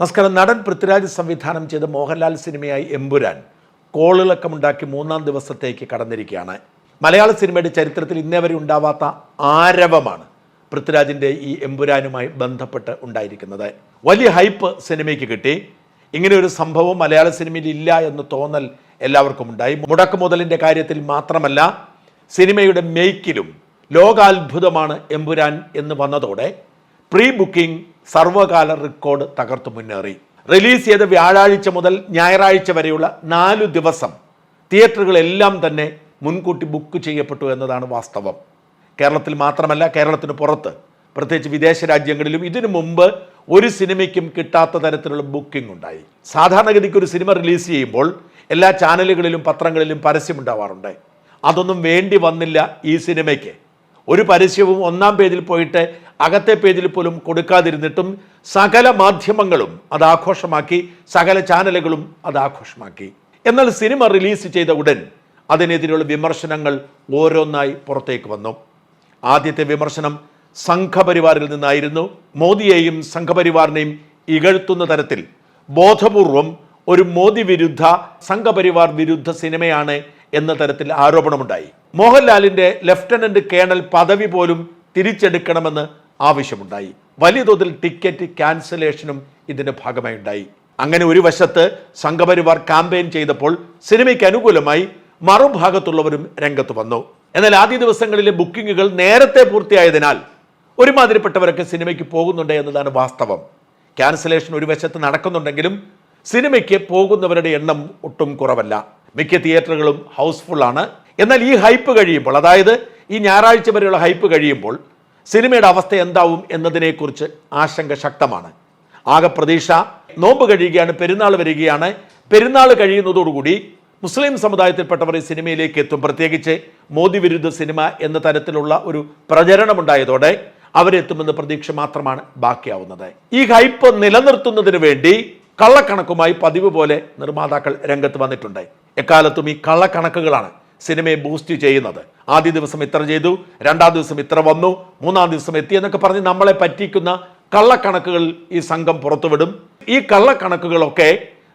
നമസ്കാരം. നടൻ പൃഥ്വിരാജ് സംവിധാനം ചെയ്ത മോഹൻലാൽ സിനിമയായി എമ്പുരാൻ കോളിളക്കമുണ്ടാക്കി മൂന്നാം ദിവസത്തേക്ക് കടന്നിരിക്കുകയാണ്. മലയാള സിനിമയുടെ ചരിത്രത്തിൽ ഇന്നേ വരെ ഉണ്ടാവാത്ത ആരവമാണ് പൃഥ്വിരാജിന്റെ ഈ എമ്പുരാനുമായി ബന്ധപ്പെട്ട് ഉണ്ടായിരിക്കുന്നത്. വലിയ ഹൈപ്പ് സിനിമയ്ക്ക് കിട്ടി. ഇങ്ങനെ ഒരു സംഭവം മലയാള സിനിമയിൽ ഇല്ല എന്ന് തോന്നൽ എല്ലാവർക്കും ഉണ്ടായി. മുടക്ക് മുതലിന്റെ കാര്യത്തിൽ മാത്രമല്ല സിനിമയുടെ മേക്കിലും ലോകാത്ഭുതമാണ് എമ്പുരാൻ എന്ന് വന്നതോടെ പ്രീ ബുക്കിംഗ് സർവകാല റെക്കോർഡ് തകർത്തു മുന്നേറി. റിലീസ് ചെയ്ത വ്യാഴാഴ്ച മുതൽ ഞായറാഴ്ച വരെയുള്ള നാലു ദിവസം തിയേറ്ററുകളെല്ലാം തന്നെ മുൻകൂട്ടി ബുക്ക് ചെയ്യപ്പെട്ടു എന്നതാണ് വാസ്തവം. കേരളത്തിൽ മാത്രമല്ല കേരളത്തിന് പുറത്ത്. പ്രത്യേകിച്ച് വിദേശ രാജ്യങ്ങളിലും ഇതിനു മുമ്പ് ഒരു സിനിമയ്ക്കും കിട്ടാത്ത തരത്തിലുള്ള ബുക്കിംഗ് ഉണ്ടായി. സാധാരണഗതിക്ക് ഒരു സിനിമ റിലീസ് ചെയ്യുമ്പോൾ എല്ലാ ചാനലുകളിലും പത്രങ്ങളിലും പരസ്യമുണ്ടാവാറുണ്ട് അതൊന്നും വേണ്ടി വന്നില്ല ഈ സിനിമയ്ക്ക്. ഒരു പരസ്യവും ഒന്നാം പേജിൽ പോയിട്ട് അകത്തെ പേജിൽ പോലും കൊടുക്കാതിരുന്നിട്ടും സകല മാധ്യമങ്ങളും അത് ആഘോഷമാക്കി സകല ചാനലുകളും അത് ആഘോഷമാക്കി. എന്നാൽ സിനിമ റിലീസ് ചെയ്ത ഉടൻ അതിനെതിരെയുള്ള വിമർശനങ്ങൾ ഓരോന്നായി പുറത്തേക്ക് വന്നു. ആദ്യത്തെ വിമർശനം സംഘപരിവാറിൽ നിന്നായിരുന്നു. മോദിയെയും സംഘപരിവാറിനെയും ഇകഴ്ത്തുന്ന തരത്തിൽ ബോധപൂർവം ഒരു മോദി വിരുദ്ധ സംഘപരിവാർ വിരുദ്ധ സിനിമയാണ് എന്ന തരത്തിൽ ആരോപണമുണ്ടായി. മോഹൻലാലിന്റെ ലഫ്റ്റനന്റ് കേണൽ പദവി പോലും തിരിച്ചെടുക്കണമെന്ന് ആവശ്യമുണ്ടായി. വലിയ തോതിൽ ടിക്കറ്റ് ക്യാൻസലേഷനും ഇതിന്റെ ഭാഗമായി ഉണ്ടായി അങ്ങനെ ഒരു വശത്ത് സംഘപരിവാർ ക്യാമ്പയിൻ ചെയ്തപ്പോൾ സിനിമയ്ക്ക് അനുകൂലമായി മറുഭാഗത്തുള്ളവരും രംഗത്ത് വന്നു. എന്നാൽ ആദ്യ ദിവസങ്ങളിലെ ബുക്കിങ്ങുകൾ നേരത്തെ പൂർത്തിയായതിനാൽ ഒരുമാതിരിപ്പെട്ടവരൊക്കെ സിനിമയ്ക്ക് പോകുന്നുണ്ട് എന്നതാണ് വാസ്തവം. ക്യാൻസലേഷൻ ഒരു വശത്ത് നടക്കുന്നുണ്ടെങ്കിലും സിനിമയ്ക്ക് പോകുന്നവരുടെ എണ്ണം ഒട്ടും കുറവല്ല. മിക്ക തിയേറ്ററുകളും ഹൗസ്ഫുൾ ആണ്. എന്നാൽ ഈ ഹൈപ്പ് കഴിയുമ്പോൾ അതായത് ഈ ഞായറാഴ്ച വരെയുള്ള ഹൈപ്പ് കഴിയുമ്പോൾ സിനിമയുടെ അവസ്ഥ എന്താവും എന്നതിനെക്കുറിച്ച് ആശങ്ക ശക്തമാണ്. ആകെ പ്രതീക്ഷ. നോമ്പ് കഴിയുകയാണ് പെരുന്നാൾ വരികയാണ്. പെരുന്നാൾ കഴിയുന്നതോടുകൂടി മുസ്ലിം സമുദായത്തിൽപ്പെട്ടവർ ഈ സിനിമയിലേക്ക് എത്തും. പ്രത്യേകിച്ച് മോദി വിരുദ്ധ സിനിമ എന്ന തരത്തിലുള്ള ഒരു പ്രചരണമുണ്ടായതോടെ അവരെത്തുമെന്ന പ്രതീക്ഷ മാത്രമാണ് ബാക്കിയാവുന്നത്. ഈ ഹൈപ്പ് നിലനിർത്തുന്നതിന് വേണ്ടി കള്ളക്കണക്കുമായി പതിവ് പോലെ നിർമ്മാതാക്കൾ രംഗത്ത് വന്നിട്ടുണ്ട്. എക്കാലത്തും ഈ കള്ളക്കണക്കുകളാണ് സിനിമയെ ബൂസ്റ്റ് ചെയ്യുന്നത്. ആദ്യ ദിവസം ഇത്ര ചെയ്തു രണ്ടാം ദിവസം ഇത്ര വന്നു മൂന്നാം ദിവസം എത്തി എന്നൊക്കെ പറഞ്ഞ് നമ്മളെ പറ്റിക്കുന്ന കള്ളക്കണക്കുകൾ ഈ സംഘം പുറത്തുവിടും. ഈ കള്ളക്കണക്കുകളൊക്കെ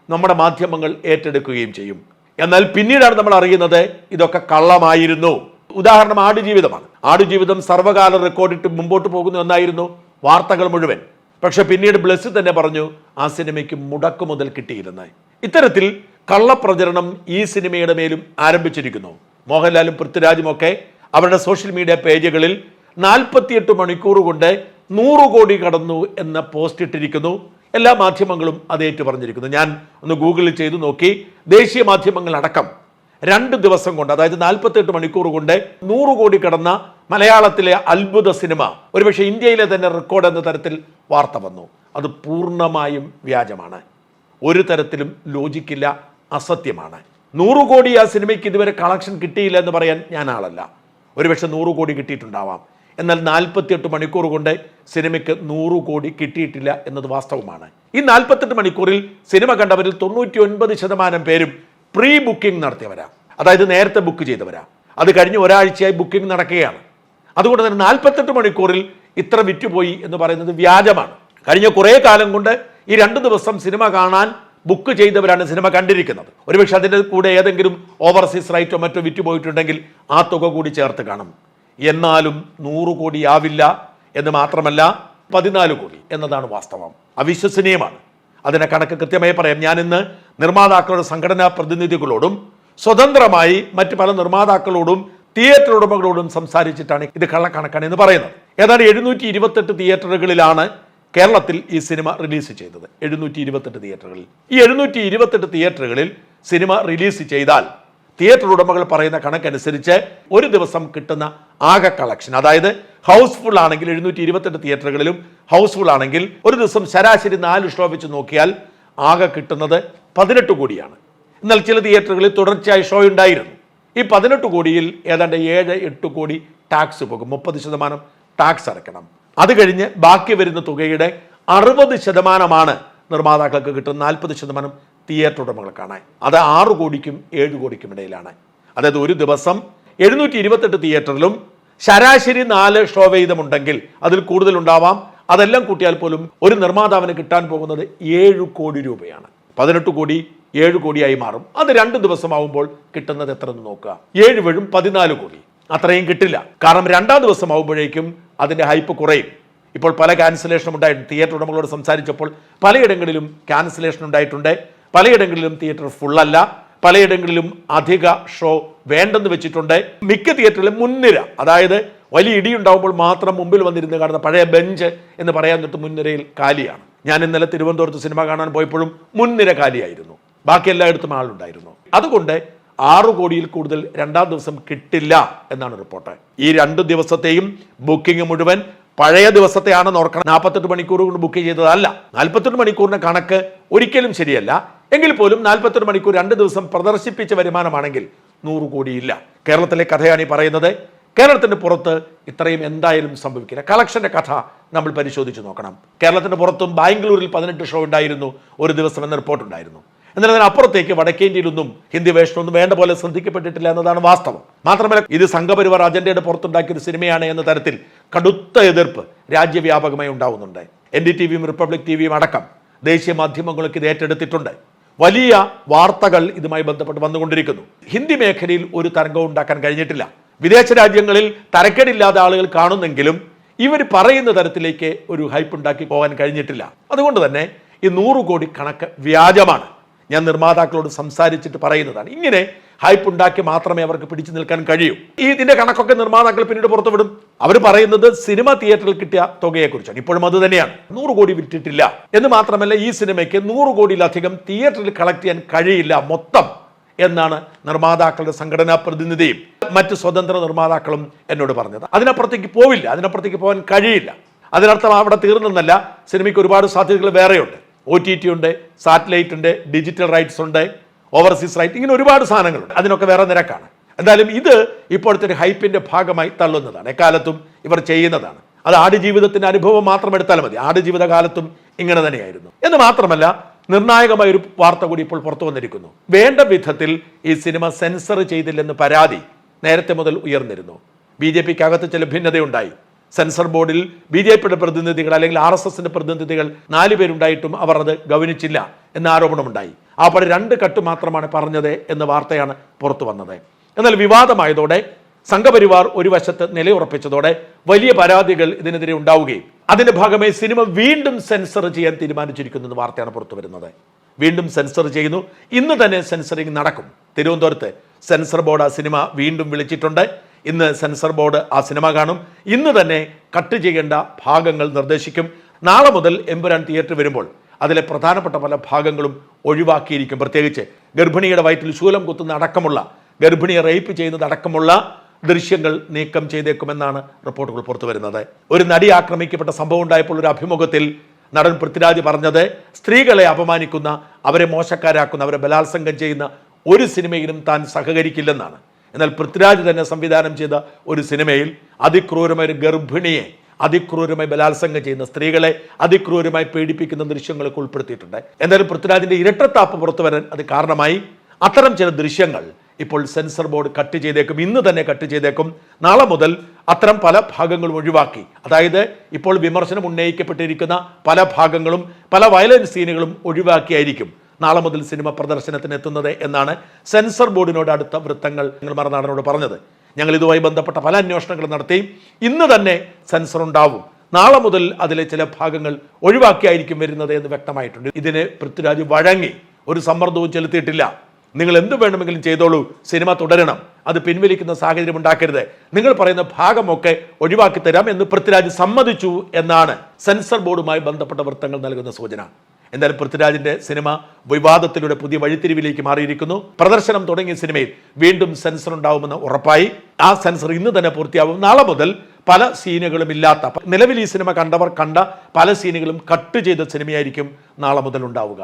നമ്മുടെ മാധ്യമങ്ങൾ ഏറ്റെടുക്കുകയും ചെയ്യും. എന്നാൽ പിന്നീടാണ് നമ്മൾ അറിയുന്നത് ഇതൊക്കെ കള്ളമായിരുന്നു. ഉദാഹരണം ആടുജീവിതമാണ്. ആടുജീവിതം സർവകാല റെക്കോർഡിട്ട് മുമ്പോട്ട് പോകുന്നു എന്നായിരുന്നു വാർത്തകൾ മുഴുവൻ. പക്ഷെ പിന്നീട് ബ്ലസ് തന്നെ പറഞ്ഞു ആ സിനിമയ്ക്ക് മുടക്കു മുതൽ കിട്ടിയിരുന്നത്. ഇത്തരത്തിൽ കള്ളപ്രചരണം ഈ സിനിമയുടെ മേലും ആരംഭിച്ചിരിക്കുന്നു. മോഹൻലാലും പൃഥ്വിരാജും ഒക്കെ അവരുടെ സോഷ്യൽ മീഡിയ പേജുകളിൽ നാൽപ്പത്തിയെട്ട് മണിക്കൂർ കൊണ്ട് നൂറ് കോടി കടന്നു എന്ന പോസ്റ്റ് ഇട്ടിരിക്കുന്നു. എല്ലാ മാധ്യമങ്ങളും അത് ഏറ്റു പറഞ്ഞിരിക്കുന്നു ഞാൻ ഒന്ന് ഗൂഗിളിൽ ചെയ്തു നോക്കി. ദേശീയ മാധ്യമങ്ങൾ അടക്കം രണ്ട് ദിവസം കൊണ്ട് അതായത് നാൽപ്പത്തെട്ട് മണിക്കൂർ കൊണ്ട് നൂറ് കോടി കടന്ന മലയാളത്തിലെ അത്ഭുത സിനിമ ഒരുപക്ഷെ ഇന്ത്യയിലെ തന്നെ റെക്കോർഡ് എന്ന തരത്തിൽ വാർത്ത വന്നു. അത് പൂർണമായും വ്യാജമാണ്. ഒരു തരത്തിലും ലോജിക്കില്ല അസത്യമാണ്. നൂറ് കോടി ആ സിനിമയ്ക്ക് ഇതുവരെ കളക്ഷൻ കിട്ടിയില്ല എന്ന് പറയാൻ ഞാൻ ആളല്ല. ഒരുപക്ഷെ നൂറ് കോടി കിട്ടിയിട്ടുണ്ടാവാം. എന്നാൽ നാൽപ്പത്തിയെട്ട് മണിക്കൂർ കൊണ്ട് സിനിമയ്ക്ക് നൂറ് കോടി കിട്ടിയിട്ടില്ല എന്നത് വാസ്തവമാണ്. ഈ നാൽപ്പത്തെട്ട് മണിക്കൂറിൽ സിനിമ കണ്ടവരിൽ തൊണ്ണൂറ്റി ഒൻപത് ശതമാനം പേരും പ്രീ ബുക്കിംഗ് നടത്തിയവരാ. അതായത് നേരത്തെ ബുക്ക് ചെയ്തവരാ. അത് കഴിഞ്ഞ് ഒരാഴ്ചയായി ബുക്കിംഗ് നടക്കുകയാണ്. അതുകൊണ്ട് തന്നെ നാൽപ്പത്തെട്ട് മണിക്കൂറിൽ ഇത്ര വിറ്റുപോയി എന്ന് പറയുന്നത് വ്യാജമാണ്. കഴിഞ്ഞ കുറേ കാലം കൊണ്ട് ഈ രണ്ട് ദിവസം സിനിമ കാണാൻ ബുക്ക് ചെയ്തവരാണ് സിനിമ കണ്ടിരിക്കുന്നത്. ഒരുപക്ഷെ അതിന്റെ കൂടെ ഏതെങ്കിലും ഓവർസീസ് റൈറ്റോ മറ്റോ വിറ്റുപോയിട്ടുണ്ടെങ്കിൽ ആ തുക കൂടി ചേർത്ത് കാണും. എന്നാലും നൂറ് കോടി ആവില്ല എന്ന് മാത്രമല്ല പതിനാല് കോടി എന്നതാണ് വാസ്തവം. അവിശ്വസനീയമാണ്. അതിനെ കണക്ക് കൃത്യമായി പറയാം. ഞാൻ ഇന്ന് നിർമ്മാതാക്കളുടെ സംഘടനാ പ്രതിനിധികളോടും സ്വതന്ത്രമായി മറ്റ് പല നിർമ്മാതാക്കളോടും തിയേറ്റർ ഉടമകളോടും സംസാരിച്ചിട്ടാണ് ഇത് കള്ളക്കണക്കാണ് എന്ന് പറയുന്നത്. ഏതാണ്ട് എഴുന്നൂറ്റി ഇരുപത്തെട്ട് തിയേറ്ററുകളിലാണ് കേരളത്തിൽ ഈ സിനിമ റിലീസ് ചെയ്തത് എഴുന്നൂറ്റി ഇരുപത്തെട്ട് തിയേറ്ററുകളിൽ. ഈ എഴുന്നൂറ്റി ഇരുപത്തെട്ട് തിയേറ്ററുകളിൽ സിനിമ റിലീസ് ചെയ്താൽ തിയേറ്റർ ഉടമകൾ പറയുന്ന കണക്കനുസരിച്ച് ഒരു ദിവസം കിട്ടുന്ന ആകെ കളക്ഷൻ അതായത് ഹൗസ്ഫുൾ ആണെങ്കിൽ എഴുന്നൂറ്റി ഇരുപത്തെട്ട് തിയേറ്ററുകളിലും ഹൗസ്ഫുൾ ആണെങ്കിൽ ഒരു ദിവസം ശരാശരി നാല് ഷോ വെച്ച് നോക്കിയാൽ ആകെ കിട്ടുന്നത് പതിനെട്ട് കോടിയാണ്. എന്നാൽ ചില തിയേറ്ററുകളിൽ തുടർച്ചയായി ഷോ ഉണ്ടായിരുന്നു. ഈ പതിനെട്ട് കോടിയിൽ ഏതാണ്ട് ഏഴ് എട്ട് കോടി ടാക്സ് പോകും. മുപ്പത് ശതമാനം ടാക്സ് അടയ്ക്കണം. അത് കഴിഞ്ഞ് ബാക്കി വരുന്ന തുകയുടെ അറുപത് ശതമാനമാണ് നിർമ്മാതാക്കൾക്ക് കിട്ടുന്ന നാൽപ്പത് ശതമാനം തിയേറ്റർ ഉടമകൾക്കാണ് അത് ആറ് കോടിക്കും ഏഴ് കോടിക്കും ഇടയിലാണ്. അതായത് ഒരു ദിവസം എഴുന്നൂറ്റി ഇരുപത്തെട്ട് തിയേറ്ററിലും ശരാശരി നാല് ഷോ വീതമുണ്ടെങ്കിൽ അതിൽ കൂടുതലുണ്ടാവാം. അതെല്ലാം കൂട്ടിയാൽ പോലും ഒരു നിർമ്മാതാവിന് കിട്ടാൻ പോകുന്നത് ഏഴ് കോടി രൂപയാണ്. പതിനെട്ട് കോടി ഏഴ് കോടിയായി മാറും. അത് രണ്ട് ദിവസമാവുമ്പോൾ കിട്ടുന്നത് എത്ര എന്ന് നോക്കുക. ഏഴ് വഴും പതിനാല് കോടി. അത്രയും കിട്ടില്ല. കാരണം രണ്ടാം ദിവസം അതിന്റെ ഹൈപ്പ് കുറയും. ഇപ്പോൾ പല ക്യാൻസലേഷനും ഉണ്ടായിട്ടുണ്ട്. തിയേറ്റർ ഉടമകളോട് സംസാരിച്ചപ്പോൾ പലയിടങ്ങളിലും ക്യാൻസലേഷൻ ഉണ്ടായിട്ടുണ്ട്. പലയിടങ്ങളിലും തിയേറ്റർ ഫുള്ളല്ല പലയിടങ്ങളിലും അധിക ഷോ വേണ്ടെന്ന് വെച്ചിട്ടുണ്ട്. മിക്ക തിയേറ്ററിലും മുൻനിര അതായത് വലിയ ഇടിയുണ്ടാകുമ്പോൾ മാത്രം മുമ്പിൽ വന്നിരുന്ന് കാണുന്ന പഴയ ബെഞ്ച് എന്ന് പറയാൻ തൊട്ട് മുൻനിരയിൽ കാലിയാണ്. ഞാൻ ഇന്നലെ തിരുവനന്തപുരത്ത് സിനിമ കാണാൻ പോയപ്പോഴും മുൻനിര കാലിയായിരുന്നു. ബാക്കി എല്ലായിടത്തും ആളുണ്ടായിരുന്നു. അതുകൊണ്ട് ആറു കോടിയിൽ കൂടുതൽ രണ്ടാം ദിവസം കിട്ടില്ല എന്നാണ് റിപ്പോർട്ട്. ഈ രണ്ട് ദിവസത്തെയും ബുക്കിംഗ് മുഴുവൻ പഴയ ദിവസത്തെയാണെന്ന് ഓർക്കണം. നാൽപ്പത്തെട്ട് മണിക്കൂർ കൊണ്ട് ബുക്ക് ചെയ്തതല്ല. നാൽപ്പത്തെട്ട് മണിക്കൂറിന് കണക്ക് ഒരിക്കലും ശരിയല്ല. എങ്കിൽ പോലും നാൽപ്പത്തെട്ട് മണിക്കൂർ രണ്ട് ദിവസം പ്രദർശിപ്പിച്ച വരുമാനമാണെങ്കിൽ നൂറ് കോടിയില്ല. കേരളത്തിലെ കഥയാണ് ഈ പറയുന്നത്. കേരളത്തിന് പുറത്ത് ഇത്രയും എന്തായാലും സംഭവിക്കില്ല. കളക്ഷന്റെ കഥ നമ്മൾ പരിശോധിച്ച് നോക്കണം. കേരളത്തിന് പുറത്തും ബാംഗ്ലൂരിൽ പതിനെട്ട് ഷോ ഉണ്ടായിരുന്നു. ഒരു ദിവസം എന്ന റിപ്പോർട്ട് ഉണ്ടായിരുന്നു. എന്നാൽ അതിനപ്പുറത്തേക്ക് വടക്കേന്ത്യയിലൊന്നും ഹിന്ദി വേഷമൊന്നും വേണ്ട പോലെ ശ്രദ്ധിക്കപ്പെട്ടിട്ടില്ല എന്നതാണ് വാസ്തവം. മാത്രമല്ല ഇത് സംഘപരിവാർ അജണ്ടയുടെ പുറത്തുണ്ടാക്കിയ ഒരു സിനിമയാണ് എന്ന തരത്തിൽ കടുത്ത എതിർപ്പ് രാജ്യവ്യാപകമായി ഉണ്ടാവുന്നുണ്ട്. എൻ ഡി ടി വിയും റിപ്പബ്ലിക് ടി വിയും അടക്കം ദേശീയ മാധ്യമങ്ങളൊക്കെ ഇത് ഏറ്റെടുത്തിട്ടുണ്ട്. വലിയ വാർത്തകൾ ഇതുമായി ബന്ധപ്പെട്ട് വന്നുകൊണ്ടിരിക്കുന്നു. ഹിന്ദി മേഖലയിൽ ഒരു തരംഗം ഉണ്ടാക്കാൻ കഴിഞ്ഞിട്ടില്ല. വിദേശ രാജ്യങ്ങളിൽ തരക്കേടില്ലാതെ ആളുകൾ കാണുന്നെങ്കിലും ഇവർ പറയുന്ന തരത്തിലേക്ക് ഒരു ഹൈപ്പ് ഉണ്ടാക്കി പോകാൻ കഴിഞ്ഞിട്ടില്ല. അതുകൊണ്ട് തന്നെ ഈ നൂറ് കോടി കണക്ക് വ്യാജമാണ്. ഞാൻ നിർമ്മാതാക്കളോട് സംസാരിച്ചിട്ട് പറയുന്നതാണ്. ഇങ്ങനെ ഹൈപ്പ് ഉണ്ടാക്കി മാത്രമേ അവർക്ക് പിടിച്ചു നിൽക്കാൻ കഴിയൂ. ഈ ഇതിന്റെ കണക്കൊക്കെ നിർമ്മാതാക്കൾ പിന്നീട് പുറത്തുവിടും. അവർ പറയുന്നത് സിനിമ തിയേറ്ററിൽ കിട്ടിയ തുകയെക്കുറിച്ചാണ്. ഇപ്പോഴും അത് തന്നെയാണ്. നൂറ് കോടി വിറ്റിട്ടില്ല. എന്ന് മാത്രമല്ല ഈ സിനിമയ്ക്ക് നൂറ് കോടിയിലധികം തിയേറ്ററിൽ കളക്ട് ചെയ്യാൻ കഴിയില്ല മൊത്തം എന്നാണ് നിർമ്മാതാക്കളുടെ സംഘടനാ പ്രതിനിധിയും മറ്റ് സ്വതന്ത്ര നിർമ്മാതാക്കളും എന്നോട് പറഞ്ഞത്. അതിനപ്പുറത്തേക്ക് പോവില്ല. അതിനപ്പുറത്തേക്ക് പോകാൻ കഴിയില്ല. അതിനർത്ഥം അവിടെ തീർന്നെന്നല്ല. സിനിമയ്ക്ക് ഒരുപാട് സാധ്യതകൾ വേറെയുണ്ട്. ഒ ടി ടി ഉണ്ട് സാറ്റലൈറ്റ് ഉണ്ട് ഡിജിറ്റൽ റൈറ്റ്സ് ഉണ്ട് ഓവർസീസ് റൈറ്റ് ഇങ്ങനെ ഒരുപാട് സാധനങ്ങളുണ്ട്. അതിനൊക്കെ വേറെ നിരക്കാണ്. എന്തായാലും ഇത് ഇപ്പോഴത്തെ ഒരു ഹൈപ്പിന്റെ ഭാഗമായി തള്ളുന്നതാണ്. എക്കാലത്തും ഇവർ ചെയ്യുന്നതാണ്. അത് ആടുജീവിതത്തിന്റെ അനുഭവം മാത്രം എടുത്താൽ മതി. ആടുജീവിത കാലത്തും ഇങ്ങനെ തന്നെയായിരുന്നു. എന്ന് മാത്രമല്ല നിർണായകമായ ഒരു വാർത്ത കൂടി ഇപ്പോൾ പുറത്തു വന്നിരിക്കുന്നു. വേണ്ട വിധത്തിൽ ഈ സിനിമ സെൻസർ ചെയ്തില്ലെന്ന് പരാതി നേരത്തെ മുതൽ ഉയർന്നിരുന്നു. ബി ജെ പിക്കകത്ത് ചില ഭിന്നതയുണ്ടായി. സെൻസർ ബോർഡിൽ ബി ജെ പിയുടെ പ്രതിനിധികൾ അല്ലെങ്കിൽ ആർ എസ് എസിന്റെ പ്രതിനിധികൾ നാല് പേരുണ്ടായിട്ടും അവർ അത് ഗവനിച്ചില്ല എന്ന ആരോപണമുണ്ടായി. ആ പടി രണ്ട് കട്ട് മാത്രമാണ് പറഞ്ഞത് എന്ന വാർത്തയാണ് പുറത്തു വന്നത്. എന്നാൽ വിവാദമായതോടെ സംഘപരിവാർ ഒരു വശത്ത് നിലയുറപ്പിച്ചതോടെ വലിയ പരാതികൾ ഇതിനെതിരെ ഉണ്ടാവുകയും അതിന്റെ ഭാഗമായി സിനിമ വീണ്ടും സെൻസർ ചെയ്യാൻ തീരുമാനിച്ചിരിക്കുന്നു എന്ന വാർത്തയാണ് പുറത്തു വരുന്നത്. വീണ്ടും സെൻസർ ചെയ്യുന്നു. ഇന്ന് തന്നെ സെൻസറിങ് നടക്കും. തിരുവനന്തപുരത്ത് സെൻസർ ബോർഡ് ആ സിനിമ വീണ്ടും വിളിച്ചിട്ടുണ്ട്. ഇന്ന് സെൻസർ ബോർഡ് ആ സിനിമ കാണും. ഇന്ന് തന്നെ കട്ട് ചെയ്യേണ്ട ഭാഗങ്ങൾ നിർദ്ദേശിക്കും. നാളെ മുതൽ എമ്പുരാൻ തിയേറ്റർ വരുമ്പോൾ അതിലെ പ്രധാനപ്പെട്ട പല ഭാഗങ്ങളും ഒഴിവാക്കിയിരിക്കും പ്രത്യേകിച്ച്. ഗർഭിണിയുടെ വയറ്റിൽ ശൂലം കുത്തുന്ന അടക്കമുള്ള ഗർഭിണിയെ റേപ്പ് ചെയ്യുന്നത് അടക്കമുള്ള ദൃശ്യങ്ങൾ നീക്കം ചെയ്തേക്കുമെന്നാണ് റിപ്പോർട്ടുകൾ പുറത്തു വരുന്നത്. ഒരു നടി ആക്രമിക്കപ്പെട്ട സംഭവം ഉണ്ടായപ്പോൾ ഒരു അഭിമുഖത്തിൽ നടൻ പൃഥ്വിരാജ് പറഞ്ഞത് സ്ത്രീകളെ അപമാനിക്കുന്ന അവരെ മോശക്കാരാക്കുന്ന അവരെ ബലാത്സംഗം ചെയ്യുന്ന ഒരു സിനിമയിലും താൻ സഹകരിക്കില്ലെന്നാണ്. എന്നാൽ പൃഥ്വിരാജ് തന്നെ സംവിധാനം ചെയ്ത ഒരു സിനിമയിൽ അതിക്രൂരമായ ഒരു ഗർഭിണിയെ അതിക്രൂരമായി ബലാത്സംഗം ചെയ്യുന്ന സ്ത്രീകളെ അതിക്രൂരമായി പീഡിപ്പിക്കുന്ന ദൃശ്യങ്ങളൊക്കെ ഉൾപ്പെടുത്തിയിട്ടുണ്ട്. എന്നാലും പൃഥ്വിരാജിന്റെ ഇരട്ടത്താപ്പ് പുറത്തു വരാൻ അത് കാരണമായി. അത്തരം ചില ദൃശ്യങ്ങൾ ഇപ്പോൾ സെൻസർ ബോർഡ് കട്ട് ചെയ്തേക്കും ഇന്ന് തന്നെ കട്ട് ചെയ്തേക്കും. നാളെ മുതൽ അത്തരം പല ഭാഗങ്ങളും ഒഴിവാക്കി. അതായത് ഇപ്പോൾ വിമർശനം ഉന്നയിക്കപ്പെട്ടിരിക്കുന്ന പല ഭാഗങ്ങളും പല വയലൻസ് സീനുകളും ഒഴിവാക്കിയായിരിക്കും. നാളെ മുതൽ സിനിമ പ്രദർശനത്തിന് എത്തുന്നത് എന്നാണ് സെൻസർ ബോർഡിനോട് അടുത്ത വൃത്തങ്ങൾ ഞങ്ങൾ മറുനാടനോട് പറഞ്ഞത്. ഞങ്ങൾ ഇതുമായി ബന്ധപ്പെട്ട പല അന്വേഷണങ്ങളും നടത്തിയും ഇന്ന് തന്നെ സെൻസർ ഉണ്ടാവും. നാളെ മുതൽ അതിലെ ചില ഭാഗങ്ങൾ ഒഴിവാക്കിയായിരിക്കും വരുന്നത് എന്ന് വ്യക്തമായിട്ടുണ്ട്. ഇതിന് പൃഥ്വിരാജ് വഴങ്ങി ഒരു സമ്മർദ്ദവും ചെലുത്തിയിട്ടില്ല. നിങ്ങൾ എന്ത് വേണമെങ്കിലും ചെയ്തോളൂ. സിനിമ തുടരണം. അത് പിൻവലിക്കുന്ന സാഹചര്യം ഉണ്ടാക്കരുത്. നിങ്ങൾ പറയുന്ന ഭാഗമൊക്കെ ഒഴിവാക്കി തരാം എന്ന് പൃഥ്വിരാജ് സമ്മതിച്ചു എന്നാണ് സെൻസർ ബോർഡുമായി ബന്ധപ്പെട്ട വൃത്തങ്ങൾ നൽകുന്ന സൂചന. എന്തായാലും പൃഥ്വിരാജിന്റെ സിനിമ വിവാദത്തിലൂടെ പുതിയ വഴിത്തിരിവിലേക്ക് മാറിയിരിക്കുന്നു. പ്രദർശനം തുടങ്ങിയ സിനിമയിൽ വീണ്ടും സെൻസർ ഉണ്ടാവുമെന്ന് ഉറപ്പായി. ആ സെൻസർ ഇന്ന് തന്നെ പൂർത്തിയാവും. നാളെ മുതൽ പല സീനുകളും ഇല്ലാത്ത നിലവിൽ ഈ സിനിമ കണ്ടവർ കണ്ട പല സീനുകളും കട്ട് ചെയ്ത സിനിമയായിരിക്കും നാളെ മുതൽ ഉണ്ടാവുക.